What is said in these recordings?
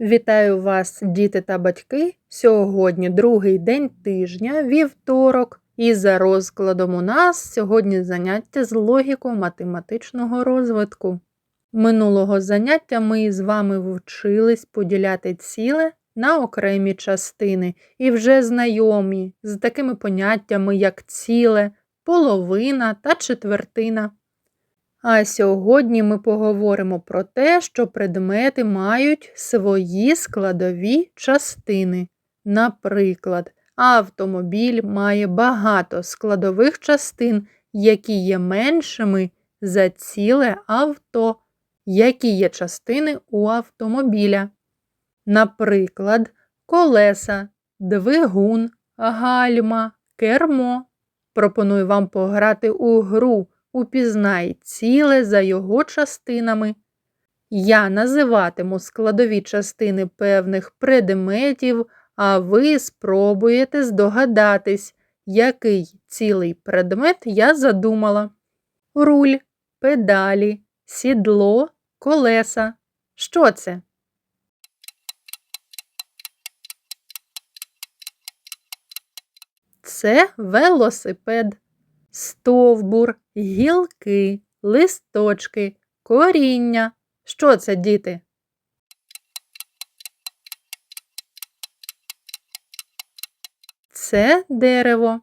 Вітаю вас, діти та батьки. Сьогодні другий день тижня, вівторок, і за розкладом у нас сьогодні заняття з логіко-математичного розвитку. Минулого заняття ми з вами вчились поділяти ціле на окремі частини і вже знайомі з такими поняттями, як ціле, половина та четвертина. А сьогодні ми поговоримо про те, що предмети мають свої складові частини. Наприклад, автомобіль має багато складових частин, які є меншими за ціле авто. Які є частини у автомобіля? Наприклад, колеса, двигун, гальма, кермо. Пропоную вам пограти у гру. Упізнай ціле за його частинами. Я називатиму складові частини певних предметів, а ви спробуєте здогадатись, який цілий предмет я задумала. Руль, педалі, сідло, колеса. Що це? Це велосипед стовбур, гілки, листочки, коріння. Що це, діти? Це дерево,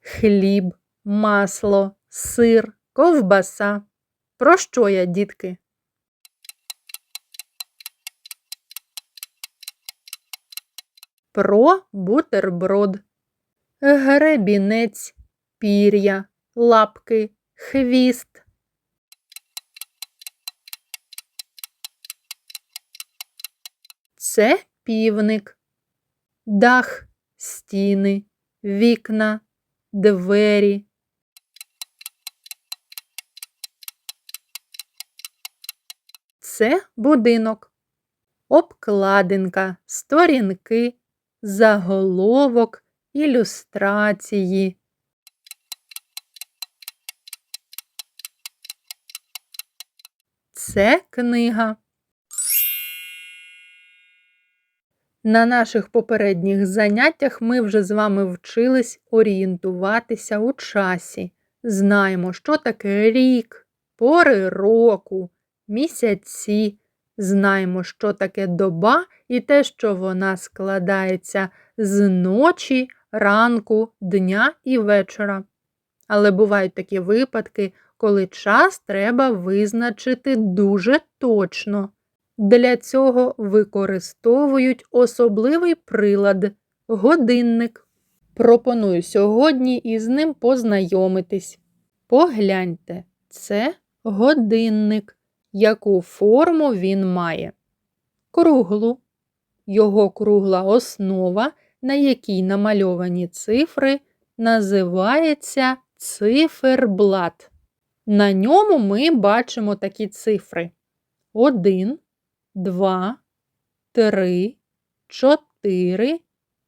хліб, масло, сир, ковбаса. Про що я, дітки? Про бутерброд, гребінець, пір'я, лапки, хвіст. Це півник, дах, стіни, вікна, двері. Це будинок, обкладинка, сторінки, заголовок, ілюстрації. Це книга. На наших попередніх заняттях ми вже з вами вчились орієнтуватися у часі. Знаємо, що таке рік, пори року, місяці. Знаємо, що таке доба і те, що вона складається з ночі, ранку, дня і вечора. Але бувають такі випадки, коли час треба визначити дуже точно. Для цього використовують особливий прилад годинник. Пропоную сьогодні із ним познайомитись. Погляньте, це годинник, яку форму він має. Круглу. Його кругла основа, на якій намальовані цифри, називається циферблат. На ньому ми бачимо такі цифри: 1, 2, 3, 4,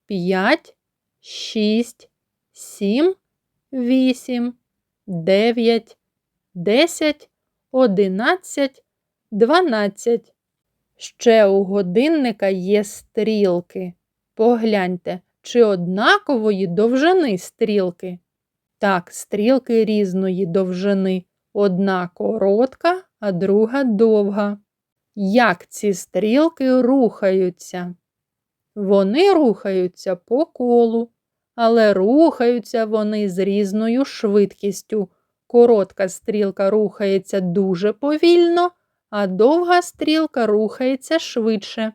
5, 6, 7, 8, 9, 10, 11, 12. Ще у годинника є стрілки. Погляньте, чи однакової довжини стрілки. Так, стрілки різної довжини. Одна коротка, а друга довга. Як ці стрілки рухаються? Вони рухаються по колу, але рухаються вони з різною швидкістю. Коротка стрілка рухається дуже повільно, а довга стрілка рухається швидше.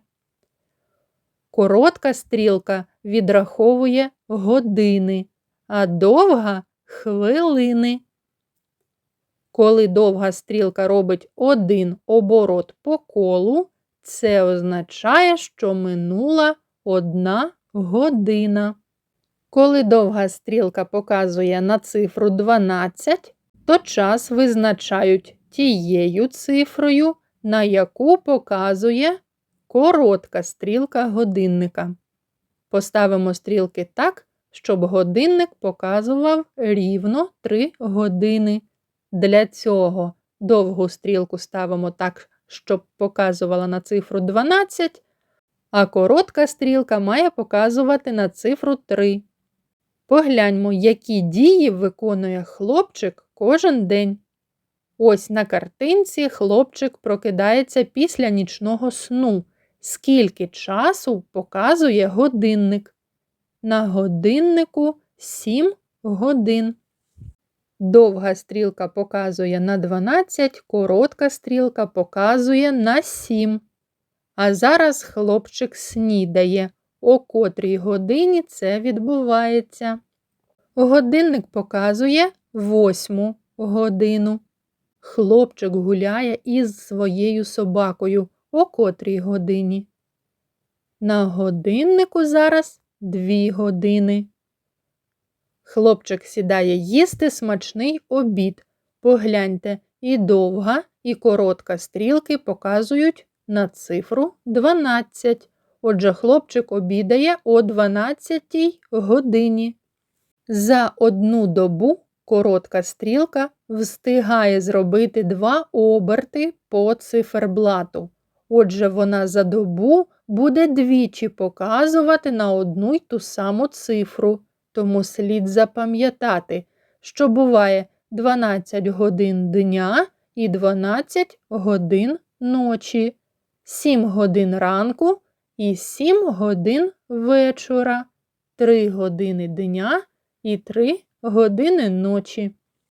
Коротка стрілка відраховує години, а довга хвилини. Коли довга стрілка робить один оборот по колу, це означає, що минула одна година. Коли довга стрілка показує на цифру 12, то час визначають тією цифрою, на яку показує коротка стрілка годинника. Поставимо стрілки так, щоб годинник показував рівно 3 години. Для цього довгу стрілку ставимо так, щоб показувала на цифру 12, а коротка стрілка має показувати на цифру 3. Погляньмо, які дії виконує хлопчик кожен день. Ось на картинці хлопчик прокидається після нічного сну. Скільки часу показує годинник? На годиннику 7 годин. Довга стрілка показує на 12, коротка стрілка показує на 7. А зараз хлопчик снідає. О котрій годині це відбувається. Годинник показує 8 годину. Хлопчик гуляє із своєю собакою о котрій годині. На годиннику зараз 2 години. Хлопчик сідає їсти смачний обід. Погляньте, і довга, і коротка стрілки показують на цифру 12. Отже, хлопчик обідає о 12 годині. За одну добу коротка стрілка встигає зробити два оберти по циферблату. Отже, вона за добу буде двічі показувати на одну й ту саму цифру. Тому слід запам'ятати, що буває 12 годин дня і 12 годин ночі, 7 годин ранку і 7 годин вечора, 3 години дня і 3 години ночі.